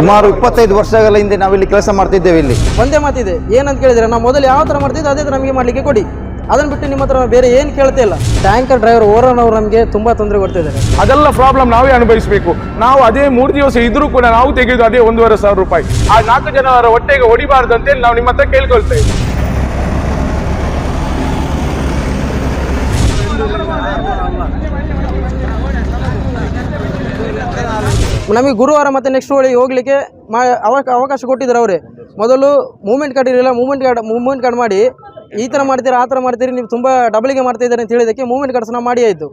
ಸುಮಾರು ಇಪ್ಪತ್ತೈದು ವರ್ಷಗಳ ಹಿಂದೆ ನಾವಿಲ್ಲಿ ಕೆಲಸ ಮಾಡ್ತಿದ್ದೇವೆ ಇಲ್ಲಿ. ಒಂದೇ ಮಾತಿದೆ ಏನಂತ ಕೇಳಿದ್ರೆ ನಾವು ಮೊದಲು ಯಾವ ಥರ ಮಾಡ್ತಿದ್ದೆ ಅದೇ ಥರ ನಮಗೆ ಮಾಡಲಿಕ್ಕೆ ಕೊಡಿ. ಅದನ್ನು ಬಿಟ್ಟು ನಿಮ್ಮ ಹತ್ರ ಬೇರೆ ಏನು ಕೇಳ್ತಾ ಇಲ್ಲ. ಟ್ಯಾಂಕರ್ ಡ್ರೈವರ್ ಓರನ್ ಅವರು ನಮಗೆ ತುಂಬ ತೊಂದರೆ ಕೊಡ್ತಿದ್ದಾರೆ. ಅದೆಲ್ಲ ಪ್ರಾಬ್ಲಮ್ ನಾವೇ ಅನುಭವಿಸಬೇಕು. ನಾವು ಅದೇ ಮೂರು ದಿವಸ ಇದ್ರೂ ಕೂಡ ನಾವು ತೆಗೆದು ಅದೇ ಒಂದೂವರೆ ಸಾವಿರ ರೂಪಾಯಿ. ಆ ನಾಲ್ಕು ಜನರ ಹೊಟ್ಟೆಗೆ ಹೊಡಿಬಾರ್ದು ಅಂತೇಳಿ ನಾವು ನಿಮ್ಮ ಹತ್ರ ಕೇಳ್ಕೊಳ್ತೇವೆ ನಮಗೆ ಗುರುವಾರ ಮತ್ತು ನೆಕ್ಸ್ಟ್ ಹೋಳಿ ಹೋಗ್ಲಿಕ್ಕೆ ಮಾ ಅವಕ, ಅವಕಾಶ ಕೊಟ್ಟಿದ್ದಾರೆ ಅವರೇ. ಮೊದಲು ಮೂವ್ಮೆಂಟ್ ಕಾರ್ಡ್ ಇರಲಿಲ್ಲ ಮೂವ್ಮೆಂಟ್ ಕಾರ್ಡ್ ಮೂವ್ಮೆಂಟ್ ಕಾರ್ಡ್ ಮಾಡಿ ಈ ಥರ ಮಾಡ್ತೀರಾ, ಆ ಥರ ಮಾಡ್ತೀರಿ, ನೀವು ತುಂಬ ಡಬಲಿಗೆ ಮಾಡ್ತಾ ಇದ್ದಾರೆ ಅಂತ ಹೇಳಿದ್ದಕ್ಕೆ ಮೂವ್ಮೆಂಟ್ ಕಾರ್ಡ್ಸ್ ನಾವು ಮಾಡಿ ಆಯಿತು.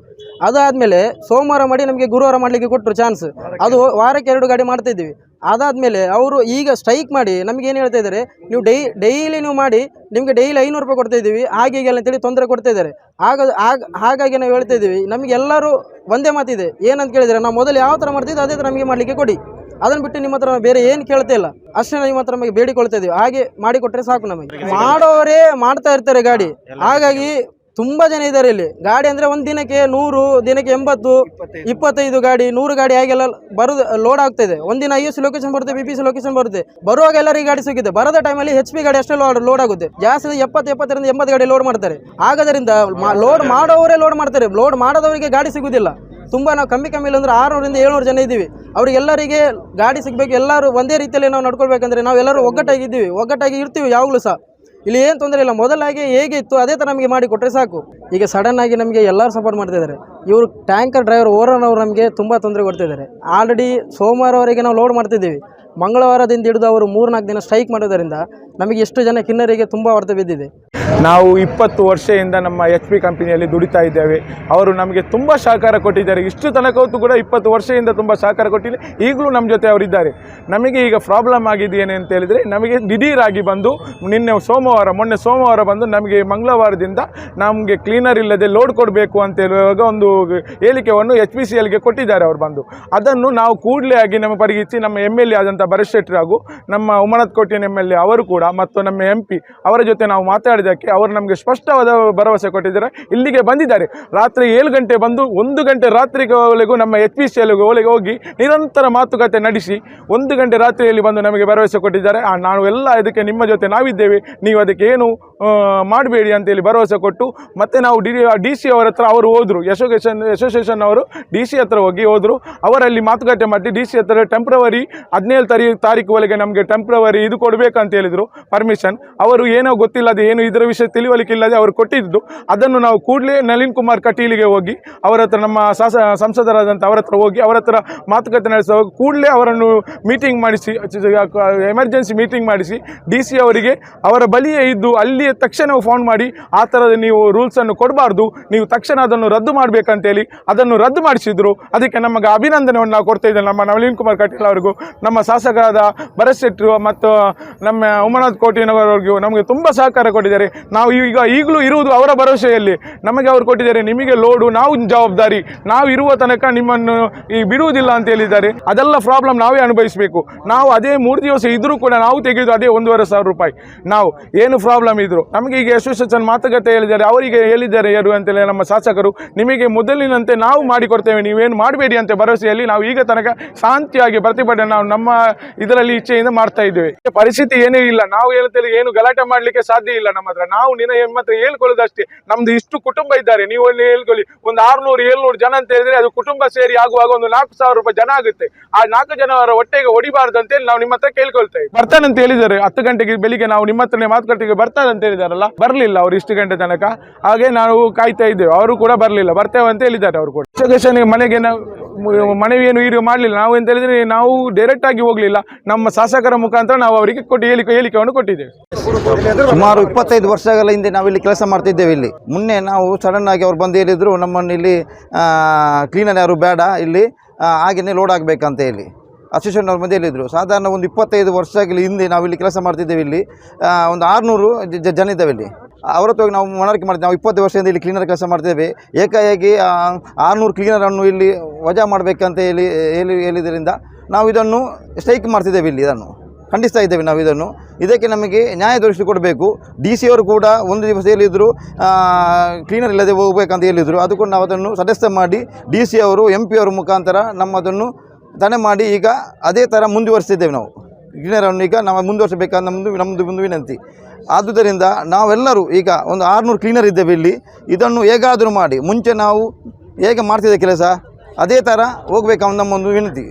ಅದಾದಮೇಲೆ ಸೋಮವಾರ ಮಾಡಿ ನಮಗೆ ಗುರುವಾರ ಮಾಡಲಿಕ್ಕೆ ಕೊಟ್ಟರು ಚಾನ್ಸ್ ಅದು ವಾರಕ್ಕೆ ಎರಡು ಗಾಡಿ ಮಾಡ್ತಾ ಇದ್ದೀವಿ. ಅದಾದಮೇಲೆ ಅವರು ಈಗ ಸ್ಟ್ರೈಕ್ ಮಾಡಿ ನಮಗೆ ಏನು ಹೇಳ್ತಾ ಇದ್ದಾರೆ? ನೀವು ಡೈ ಡೈಲಿ ನೀವು ಮಾಡಿ ನಿಮಗೆ ಡೈಲಿ ಐನೂರು ರೂಪಾಯಿ ಕೊಡ್ತಾ ಇದ್ದೀವಿ ಹಾಗೆ ಅಂತೇಳಿ ತೊಂದರೆ ಕೊಡ್ತಾ ಇದ್ದಾರೆ. ಆಗ ಆಗ ಹಾಗಾಗಿ ನಾವು ಹೇಳ್ತಾ ಇದ್ದೀವಿ ನಮಗೆಲ್ಲರೂ ಒಂದೇ ಮಾತಿದೆ ಏನಂತ ಕೇಳಿದರೆ ನಾವು ಮೊದಲು ಯಾವ ಥರ ಮಾಡ್ತಿದ್ದೆ ಅದೇ ಥರ ನಮಗೆ ಮಾಡಲಿಕ್ಕೆ ಕೊಡಿ. ಅದನ್ನು ಬಿಟ್ಟು ನಿಮ್ಮ ಹತ್ರ ನಾವು ಬೇರೆ ಏನು ಕೇಳ್ತಾ ಇಲ್ಲ. ಅಷ್ಟೇ ನಿಮ್ಮ ಹತ್ರ ನಮಗೆ ಬೇಡಿಕೊಳ್ತಾ ಇದ್ದೀವಿ ಹಾಗೆ ಮಾಡಿಕೊಟ್ರೆ ಸಾಕು ನಮಗೆ. ಮಾಡೋರೇ ಮಾಡ್ತಾ ಇರ್ತಾರೆ ಗಾಡಿ. ಹಾಗಾಗಿ ತುಂಬಾ ಜನ ಇದ್ದಾರೆ ಇಲ್ಲಿ. ಗಾಡಿ ಅಂದ್ರೆ ಒಂದು ದಿನಕ್ಕೆ ನೂರು ದಿನಕ್ಕೆ ಎಂಬತ್ತು ಇಪ್ಪತ್ತೈದು. ಗಾಡಿ ನೂರು ಗಾಡಿ ಹಾಗೆಲ್ಲ ಬರುದು ಲೋಡ್ ಆಗ್ತಾ ಇದೆ ಒಂದಿನ ಐ ಎಸ್ ಲೊಕೇಶನ್ ಬರುತ್ತೆ ಬಿ ಪಿ ಸಿ ಲೊಕೇಶನ್ ಬರುತ್ತೆ. ಬರುವಾಗ ಎಲ್ಲರಿಗೆ ಗಾಡಿ ಸಿಗುತ್ತೆ ಬರದ ಟೈಮಲ್ಲಿ ಹೆಚ್ ಪಿ ಗಾಡಿ ಅಷ್ಟೇ ಲೋಡ್ ಲೋಡ್ ಆಗುತ್ತೆ. ಜಾಸ್ತಿ ಎಪ್ಪತ್ತು ಎಪ್ಪತ್ತರಿಂದ ಎಂಬತ್ತು ಗಾಡಿ ಲೋಡ್ ಮಾಡ್ತಾರೆ. ಆಗೋದ್ರಿಂದ ಲೋಡ್ ಮಾಡೋವರೇ ಲೋಡ್ ಮಾಡ್ತಾರೆ. ಲೋಡ್ ಮಾಡದವರಿಗೆ ಗಾಡಿ ಸಿಗುವುದಿಲ್ಲ ತುಂಬಾ ನಾವು ಕಮ್ಮಿ ಕಮ್ಮಿ ಇಲ್ಲ ಅಂದ್ರೆ ಆರುನೂರಿಂದ ಏಳ್ನೂರು ಜನ ಇದ್ದೀವಿ. ಅವರಿಗೆಲ್ಲರಿಗೆ ಗಾಡಿ ಸಿಗಬೇಕು ಎಲ್ಲರೂ ಒಂದೇ ರೀತಿಯಲ್ಲಿ ನಾವು ನಡ್ಕೊಳ್ಬೇಕಂದ್ರೆ ನಾವೆಲ್ಲರೂ ಒಗ್ಗಟ್ಟಾಗಿದ್ದೀವಿ ಒಗ್ಗಟ್ಟಾಗಿ ಇರ್ತೀವಿ ಯಾವಾಗಲೂ ಸಹ. ಇಲ್ಲಿ ಏನು ತೊಂದರೆ ಇಲ್ಲ. ಮೊದಲಾಗಿ ಹೇಗೆ ಇತ್ತು, ಅದೇ ಥರ ನಮಗೆ ಮಾಡಿ ಕೊಟ್ಟರೆ ಸಾಕು. ಈಗ ಸಡನ್ ಆಗಿ ನಮಗೆ ಎಲ್ಲರೂ ಸಪೋರ್ಟ್ ಮಾಡ್ತಿದ್ದಾರೆ ಇವರು ಟ್ಯಾಂಕರ್ ಡ್ರೈವರ್ ಓರನ್ ಅವರು ನಮಗೆ ತುಂಬ ತೊಂದರೆ ಕೊಡ್ತಿದ್ದಾರೆ ಆಲ್ರೆಡಿ ಸೋಮವಾರವರೆಗೆ ನಾವು ಲೋಡ್ ಮಾಡ್ತಿದ್ದೀವಿ. ಮಂಗಳವಾರದಿಂದ ಹಿಡಿದು ಅವರು ಮೂರು ನಾಲ್ಕು ದಿನ ಸ್ಟ್ರೈಕ್ ಮಾಡೋದರಿಂದ ನಮಗೆ ಎಷ್ಟು ಜನ ಕಿನ್ನರಿಗೆ ತುಂಬ ಹೊಡೆತ ಬಿದ್ದಿದೆ. ನಾವು ಇಪ್ಪತ್ತು ವರ್ಷದಿಂದ ನಮ್ಮ ಎಚ್ ಪಿ ಕಂಪನಿಯಲ್ಲಿ ದುಡಿತಾ ಇದ್ದೇವೆ. ಅವರು ನಮಗೆ ತುಂಬ ಸಹಕಾರ ಕೊಟ್ಟಿದ್ದಾರೆ. ಇಷ್ಟು ತನಕವತ್ತು ಕೂಡ ಇಪ್ಪತ್ತು ವರ್ಷದಿಂದ ತುಂಬ ಸಹಕಾರ ಕೊಟ್ಟಿಲ್ಲ. ಈಗಲೂ ನಮ್ಮ ಜೊತೆ ಅವರಿದ್ದಾರೆ. ನಮಗೆ ಈಗ ಪ್ರಾಬ್ಲಮ್ ಆಗಿದೆ ಏನು ಅಂತ ಹೇಳಿದರೆ, ನಮಗೆ ದಿಢೀರಾಗಿ ಬಂದು ನಿನ್ನೆ ಸೋಮವಾರ, ಮೊನ್ನೆ ಸೋಮವಾರ ಬಂದು ನಮಗೆ ಮಂಗಳವಾರದಿಂದ ನಮಗೆ ಕ್ಲೀನರ್ ಇಲ್ಲದೆ ಲೋಡ್ ಕೊಡಬೇಕು ಅಂತ ಹೇಳುವಾಗ ಒಂದು ಹೇಳಿಕೆಯನ್ನು ಎಚ್ ಪಿ ಸಿ ಎಲ್ಗೆ ಕೊಟ್ಟಿದ್ದಾರೆ ಅವರು ಬಂದು. ಅದನ್ನು ನಾವು ಕೂಡಲೇ ಆಗಿ ನಮ್ಮ ಪರಿಗಣಿಸಿ ನಮ್ಮ ಎಂ ಎಲ್ ಎ ಆದಂಥ ಭರತ್ ಹಾಗೂ ನಮ್ಮ Umanath Kotian M L A ಅವರು ಕೂಡ ಮತ್ತು ನಮ್ಮ ಎಂ ಪಿ ಅವರ ಜೊತೆ ನಾವು ಮಾತಾಡಿದ್ದಕ್ಕೆ ಅವರು ನಮಗೆ ಸ್ಪಷ್ಟವಾದ ಭರವಸೆ ಕೊಟ್ಟಿದ್ದಾರೆ. ಇಲ್ಲಿಗೆ ಬಂದಿದ್ದಾರೆ. ರಾತ್ರಿ ಏಳು ಗಂಟೆ ಬಂದು ಒಂದು ಗಂಟೆ ರಾತ್ರಿವರೆಗೂ ನಮ್ಮ ಎಚ್ ಪಿ ಸಿ ಒಳಗೆ ಹೋಗಿ ನಿರಂತರ ಮಾತುಕತೆ ನಡೆಸಿ ಒಂದು ಗಂಟೆ ರಾತ್ರಿಯಲ್ಲಿ ಬಂದು ನಮಗೆ ಭರವಸೆ ಕೊಟ್ಟಿದ್ದಾರೆ. ನಾವು ಎಲ್ಲ ಇದಕ್ಕೆ ನಿಮ್ಮ ಜೊತೆ ನಾವಿದ್ದೇವೆ. ನೀವು ಅದಕ್ಕೆ ಏನು ಮಾಡಬೇಡಿ ಅಂತೇಳಿ ಭರವಸೆ ಕೊಟ್ಟು ಮತ್ತೆ ನಾವು ಡಿ ಡಿ ಸಿ ಅವರ ಹತ್ರ ಅವರು ಹೋದರು. ಅಸೋಸಿಯೇಷನ್ ಅಸೋಸಿಯೇಷನ್ ಅವರು ಡಿ ಸಿ ಹತ್ರ ಹೋಗಿ ಹೋದರು. ಅವರಲ್ಲಿ ಮಾತುಕತೆ ಮಾಡಿ ಡಿ ಸಿ ಹತ್ರ ಟೆಂಪ್ರವರಿ ಹದಿನೇಳು ತಾರೀಕು ತಾರೀಕು ಒಳಗೆ ನಮಗೆ ಟೆಂಪ್ರವರಿ ಇದು ಕೊಡಬೇಕಂತ ಹೇಳಿದರು ಪರ್ಮಿಷನ್ ಅವರು ಏನೋ ಗೊತ್ತಿಲ್ಲದೆ, ಏನು ಇದರ ವಿಷಯ ತಿಳಿವಳಿಕೆ ಇಲ್ಲದೆ ಅವರು ಕೊಟ್ಟಿದ್ದು. ಅದನ್ನು ನಾವು ಕೂಡಲೇ ನಳಿನ್ ಕುಮಾರ್ ಕಟೀಲಿಗೆ ಹೋಗಿ, ಅವರ ಹತ್ರ ನಮ್ಮ ಶಾಸ ಸಂಸದರಾದಂಥ ಅವರ ಹತ್ರ ಹೋಗಿ, ಅವರ ಹತ್ರ ಮಾತುಕತೆ ನಡೆಸುವ ಕೂಡಲೇ ಅವರನ್ನು ಮೀಟಿಂಗ್ ಮಾಡಿಸಿ, ಎಮರ್ಜೆನ್ಸಿ ಮೀಟಿಂಗ್ ಮಾಡಿಸಿ, ಡಿ ಸಿ ಅವರಿಗೆ ಅವರ ಬಳಿಯೇ ಇದ್ದು ಅಲ್ಲಿಯೇ ತಕ್ಷಣ ಫೋನ್ ಮಾಡಿ, ಆ ಥರದ ನೀವು ರೂಲ್ಸನ್ನು ಕೊಡಬಾರ್ದು, ನೀವು ತಕ್ಷಣ ಅದನ್ನು ರದ್ದು ಮಾಡಬೇಕಂತೇಳಿ ಅದನ್ನು ರದ್ದು ಮಾಡಿಸಿದ್ರು. ಅದಕ್ಕೆ ನಮಗೆ ಅಭಿನಂದನೆಯನ್ನು ನಾವು ಕೊಡ್ತಾ ಇದ್ದೇವೆ. ನಮ್ಮ ನಳಿನ್ ಕುಮಾರ್ ಕಟೀಲ್ ಅವರಿಗೂ, ನಮ್ಮ ಶಾಸಕರಾದ ಭರತ್ ಮತ್ತು ನಮ್ಮ ಉಮನಾಥ್ ಕೋಟಿನವರವರಿಗೂ ನಮಗೆ ತುಂಬ ಸಹಕಾರ ಕೊಟ್ಟಿದ್ದಾರೆ. ನಾವು ಈಗ ಈಗಲೂ ಇರುವುದು ಅವರ ಭರವಸೆಯಲ್ಲಿ. ನಮಗೆ ಅವರು ಕೊಟ್ಟಿದ್ದಾರೆ, ನಿಮಗೆ ಲೋಡು, ನಾವು ಜವಾಬ್ದಾರಿ. ನಾವು ಇರುವ ತನಕ ನಿಮ್ಮನ್ನು ಈ ಬಿಡುವುದಿಲ್ಲ ಅಂತ ಹೇಳಿದ್ದಾರೆ. ಅದೆಲ್ಲ ಪ್ರಾಬ್ಲಮ್ ನಾವೇ ಅನುಭವಿಸಬೇಕು. ನಾವು ಅದೇ ಮೂರು ದಿವಸ ಇದ್ರೂ ಕೂಡ ನಾವು ತೆಗೆದು ಅದೇ ಒಂದೂವರೆ ಸಾವಿರ ರೂಪಾಯಿ. ನಾವು ಏನು ಪ್ರಾಬ್ಲಮ್ ಇದ್ರು ನಮಗೆ ಈಗ ಅಸೋಸಿಯೇಷನ್ ಮಾತುಕತೆ ಹೇಳಿದ್ದಾರೆ. ಅವರಿಗೆ ಹೇಳಿದ್ದಾರೆ ಯಾರು ಅಂತೇಳಿ ನಮ್ಮ ಶಾಸಕರು, ನಿಮಗೆ ಮೊದಲಿನಂತೆ ನಾವು ಮಾಡಿಕೊಡ್ತೇವೆ. ನೀವೇನು ಮಾಡಬೇಡಿ ಅಂತ ಭರವಸೆಯಲ್ಲಿ ನಾವು ಈಗ ತನಕ ಶಾಂತಿಯಾಗಿ ಪ್ರತಿಭಟನೆ ನಾವು ನಮ್ಮ ಇದರಲ್ಲಿ ಇಚ್ಛೆಯಿಂದ ಮಾಡ್ತಾ ಇದ್ದೇವೆ. ಪರಿಸ್ಥಿತಿ ಏನೂ ಇಲ್ಲ. ನಾವು ಹೇಳ್ತೇವೆ, ಏನು ಗಲಾಟೆ ಮಾಡಲಿಕ್ಕೆ ಸಾಧ್ಯ ಇಲ್ಲ ನಮ್ಮ ಹತ್ರ. ನಾವು ನಿನ್ನ ನಿಮ್ಮ ಹತ್ರ ಹೇಳ್ಕೊಳ್ಳೋದಷ್ಟೇ. ನಮ್ದು ಇಷ್ಟು ಕುಟುಂಬ ಇದ್ದಾರೆ. ನೀವು ಒಂದು ಹೇಳ್ಕೊಳ್ಳಿ, ಒಂದು ಆರ್ನೂರು, ಏಳ್ನೂರು ಜನ ಅಂತ ಹೇಳಿದ್ರೆ ಅದು ಕುಟುಂಬ ಸೇರಿ ಆಗುವಾಗ ಒಂದು ನಾಲ್ಕು ಸಾವಿರ ರೂಪಾಯಿ ಜನ ಆಗುತ್ತೆ. ಆ ನಾಲ್ಕು ಜನವರ ಹೊಟ್ಟೆಗೆ ಹೊಡಿಬಾರ್ದು ನಾವು ನಿಮ್ಮ ಹತ್ರ ಕೇಳ್ಕೊಳ್ತೇವೆ ಬರ್ತಾನಂತ ಹೇಳಿದ್ದಾರೆ. ಹತ್ತು ಗಂಟೆಗೆ ಬೆಳಿಗ್ಗೆ ನಾವು ನಿಮ್ಮ ಹತ್ರನೇ ಮಾತುಕತೆಗೆ ಬರ್ತಾನೆ ಅಂತ ಹೇಳಿದಾರಲ್ಲ, ಬರಲಿಲ್ಲ ಅವ್ರು ಇಷ್ಟು ಗಂಟೆ ತನಕ. ಹಾಗೆ ನಾವು ಕಾಯ್ತಾ ಇದ್ದೇವೆ. ಅವರು ಕೂಡ ಬರಲಿಲ್ಲ. ಬರ್ತೇವೆ ಅಂತ ಹೇಳಿದ್ದಾರೆ ಅವರು ಕೂಡ. ಮನೆಗೆ ನಾವು ಮನವಿಯನ್ನು ಈಗ ಮಾಡಲಿಲ್ಲ. ನಾವು ಅಂತ ಹೇಳಿದ್ರೆ, ನಾವು ಡೈರೆಕ್ಟ್ ಆಗಿ ಹೋಗಲಿಲ್ಲ. ನಮ್ಮ ಶಾಸಕರ ಮುಖಾಂತರ ನಾವು ಅವರಿಗೆ ಕೊಟ್ಟು ಹೇಳಿಕೆ, ಹೇಳಿಕೆಯನ್ನು ಕೊಟ್ಟಿದ್ದೇವೆ. ಸುಮಾರು ಇಪ್ಪತ್ತೈದು ವರ್ಷಗಳ ಹಿಂದೆ ನಾವಿಲ್ಲಿ ಕೆಲಸ ಮಾಡ್ತಿದ್ದೇವೆ ಇಲ್ಲಿ. ಮೊನ್ನೆ ನಾವು ಸಡನ್ ಆಗಿ ಅವ್ರು ಬಂದು ಹೇಳಿದ್ರು, ನಮ್ಮನ್ನು ಇಲ್ಲಿ ಕ್ಲೀನರ್ ಯಾರು ಬೇಡ, ಇಲ್ಲಿ ಹಾಗೆಯೇ ಲೋಡ್ ಆಗಬೇಕಂತ ಹೇಳಿ. ಅಸೋಸಿಯೇಷನ್ ಅವ್ರ ಇದ್ರು ಸಾಧಾರಣ ಒಂದು ಇಪ್ಪತ್ತೈದು ವರ್ಷಗಳ ಹಿಂದೆ ನಾವಿಲ್ಲಿ ಕೆಲಸ ಮಾಡ್ತಿದ್ದೇವೆ ಇಲ್ಲಿ. ಒಂದು ಆರುನೂರು ಜನ ಇದ್ದಾವೆ ಇಲ್ಲಿ. ಅವರತ್ವಾಗಿ ನಾವು ಮನವರಿಕೆ ಮಾಡ್ತೀವಿ. ನಾವು ಇಪ್ಪತ್ತು ವರ್ಷದಿಂದ ಇಲ್ಲಿ ಕ್ಲೀನರ್ ಕೆಲಸ ಮಾಡ್ತೇವೆ ಏಕಾಏಕಿ ಆರುನೂರು ಕ್ಲೀನರನ್ನು ಇಲ್ಲಿ ವಜಾ ಮಾಡಬೇಕಂತ ಹೇಳಿ ಹೇಳಿ, ಹೇಳಿದ್ರಿಂದ ನಾವು ಇದನ್ನು ಸ್ಟ್ರೈಕ್ ಮಾಡ್ತಿದ್ದೇವೆ ಇಲ್ಲಿ ಇದನ್ನು. ಖಂಡಿಸ್ತಾ ಇದ್ದೇವೆ ನಾವು ಇದನ್ನು. ಇದಕ್ಕೆ ನಮಗೆ ನ್ಯಾಯ ದೊರಕಿಸಿ ಕೊಡಬೇಕು. ಡಿ ಸಿ ಅವರು ಕೂಡ ಒಂದು ದಿವಸ ಹೇಳಿದರು ಕ್ಲೀನರ್ ಇಲ್ಲದೆ ಹೋಗ್ಬೇಕಂತ ಹೇಳಿದರು. ಅದಕ್ಕೊಂಡು ನಾವು ಅದನ್ನು ಸದಸ್ಯ ಮಾಡಿ ಡಿ ಸಿ ಅವರು ಎಂ ಪಿ ಅವರ ಮುಖಾಂತರ ನಮ್ಮ ತಡೆ ಮಾಡಿ ಈಗ ಅದೇ ಥರ ಮುಂದುವರಿಸಿದ್ದೇವೆ ನಾವು. ಕ್ಲೀನರನ್ನು ಈಗ ನಾವು ಮುಂದುವರಿಸಬೇಕಾದ ನಮ್ಮದು ನಮ್ಮದು ಒಂದು ವಿನಂತಿ. ಆದುದರಿಂದ ನಾವೆಲ್ಲರೂ ಈಗ ಒಂದು ಆರುನೂರು ಕ್ಲೀನರ್ ಇದ್ದೇವೆ ಇಲ್ಲಿ. ಇದನ್ನು ಹೇಗಾದರೂ ಮಾಡಿ, ಮುಂಚೆ ನಾವು ಹೇಗೆ ಮಾಡ್ತಿದ್ದೆ ಕೆಲಸ? ಅದೇ ಥರ ಹೋಗ್ಬೇಕು ನಮ್ಮ ಒಂದು ವಿನಂತಿ.